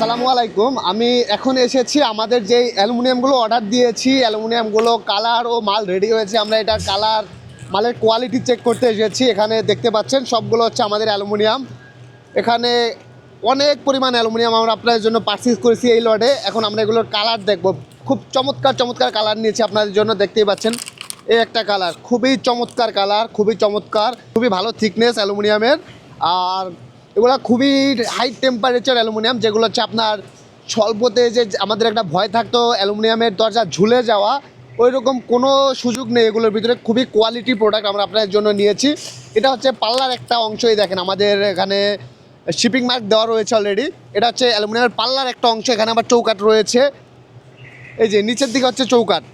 আসসালামু আলাইকুম। আমি এখন এসেছি আমাদের যেই অ্যালুমিনিয়ামগুলো অর্ডার দিয়েছি। অ্যালুমিনিয়ামগুলো কালার ও মাল রেডি হয়েছে। আমরা এটার কালার, মালের কোয়ালিটি চেক করতে এসেছি। এখানে দেখতে পাচ্ছেন, সবগুলো হচ্ছে আমাদের অ্যালুমিনিয়াম। এখানে অনেক পরিমাণ অ্যালুমিনিয়াম আমরা আপনাদের জন্য পারচেস করেছি এই লটে। এখন আমরা এগুলোর কালার দেখব। খুব চমৎকার চমৎকার কালার নিয়েছি আপনাদের জন্য। দেখতেই পাচ্ছেন, এই একটা কালার খুবই চমৎকার কালার খুবই চমৎকার, খুবই ভালো থিকনেস অ্যালুমিনিয়ামের। আর এগুলো খুবই হাই টেম্পারেচার অ্যালুমিনিয়াম যেগুলো হচ্ছে আপনার স্বল্পতে যে আমাদের একটা ভয় থাকতো অ্যালুমিনিয়ামের দরজা ঝুলে যাওয়া ওই রকম কোনো সুযোগ নেই এগুলোর ভিতরে। খুবই কোয়ালিটি প্রোডাক্ট আমরা আপনাদের জন্য নিয়েছি। এটা হচ্ছে পাল্লার একটা অংশই দেখেন, আমাদের এখানে শিপিং মার্ক দেওয়া রয়েছে অলরেডি এটা হচ্ছে অ্যালুমিনিয়ামের পাল্লার একটা অংশ, এখানে আবার চৌকাট রয়েছে। এই যে, নিচের দিকে হচ্ছে চৌকাট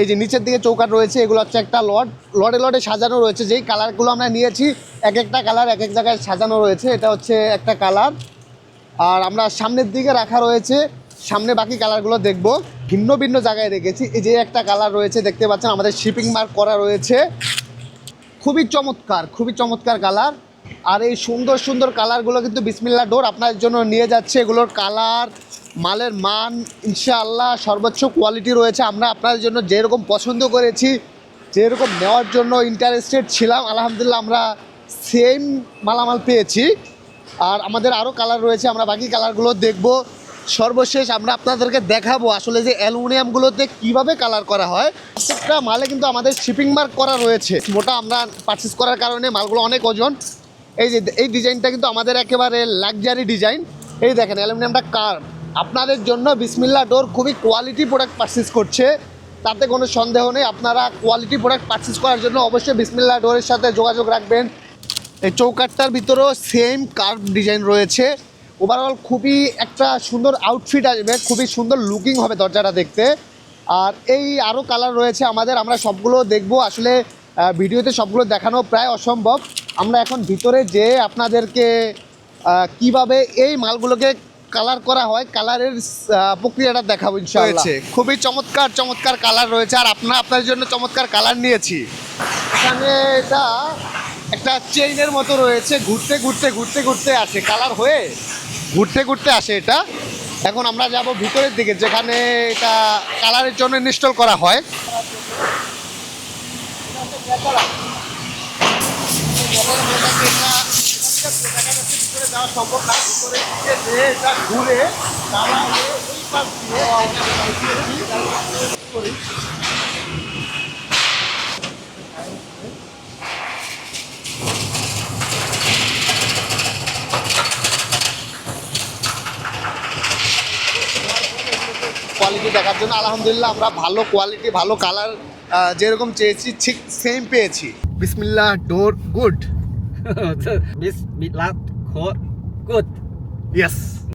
এই যে নিচের দিকে চৌকাট রয়েছে, এগুলো হচ্ছে একটা লড লডে লডে সাজানো রয়েছে, যেই কালারগুলো আমরা নিয়েছি, এক একটা কালার এক এক জায়গায় সাজানো রয়েছে। এটা হচ্ছে একটা কালার। আর আমরা সামনের দিকে রাখা রয়েছে, সামনে বাকি কালারগুলো দেখব। ভিন্ন ভিন্ন জায়গায় রেখেছি। এই যে একটা কালার রয়েছে, দেখতে পাচ্ছেন আমাদের শিপিং মার্ক করা রয়েছে। খুবই চমৎকার খুবই চমৎকার কালার। আর এই সুন্দর সুন্দর কালারগুলো কিন্তু বিসমিল্লা ডোর আপনার জন্য নিয়ে যাচ্ছে। এগুলোর কালার মালের মান ইনশাআল্লাহ সর্বোচ্চ কোয়ালিটি রয়েছে। আমরা আপনাদের জন্য যেরকম পছন্দ করেছি, যেরকম নেওয়ার জন্য ইন্টারেস্টেড ছিলাম, আলহামদুলিল্লাহ আমরা সেম মালামাল পেয়েছি। আর আমাদের আরও কালার রয়েছে, আমরা বাকি কালারগুলো দেখব। সর্বশেষ আমরা আপনাদেরকে দেখাবো আসলে যে অ্যালুমিনিয়ামগুলোতে কীভাবে কালার করা হয়। প্রত্যেকটা মালে কিন্তু আমাদের শিপিং মার্ক করা রয়েছে। মোটা আমরা পারচেস করার কারণে মালগুলো অনেক ওজন। এই যে, এই ডিজাইনটা কিন্তু আমাদের একেবারে লাক্সারি ডিজাইন এই দেখেন, অ্যালুমিনিয়ামটা কার আপনাদের জন্য বিসমিল্লা ডোর খুবই কোয়ালিটি প্রোডাক্ট পারচেস করছে। তাতে কোনো সন্দেহ নেই, আপনারা কোয়ালিটি প্রোডাক্ট পারচেস করার জন্য অবশ্যই বিসমিল্লা ডোরের সাথে যোগাযোগ রাখবেন। এই চৌকাটটার ভিতরেও সেম কার্ভ ডিজাইন রয়েছে। ওভারঅল খুবই একটা সুন্দর আউটফিট আসবে, খুবই সুন্দর লুকিং হবে দরজাটা দেখতে। আর এই আরও কালার রয়েছে আমাদের, আমরা সবগুলো দেখব। আসলে ভিডিওতে সবগুলো দেখানো প্রায় অসম্ভব। আমরা এখন ভিতরে যে আপনাদেরকে কীভাবে এই মালগুলোকে কালার করা হয় কালারের প্রক্রিয়াটা দেখাবো ইনশাআল্লাহ। খুবই চমৎকার চমৎকার কালার রয়েছে। আর আপনার আপনার জন্য চমৎকার কালার নিয়েছি। এখানে এটা একটা চেইনের মতো রয়েছে। ঘুরতে ঘুরতে ঘুরতে ঘুরতে আসে। কালার হয়ে ঘুরতে ঘুরতে আসে এটা। এখন আমরা যাব ভিতরের দিকে যেখানে এটা কালারের জন্য ইনস্টল করা হয়। ঘুরে কোয়ালিটি দেখার জন্য আলহামদুলিল্লাহ আমরা ভালো কোয়ালিটি ভালো কালার যেরকম চেয়েছি, ঠিক সেম পেয়েছি। বিসমিল্লাহ door good Miss mid last code good. Yes.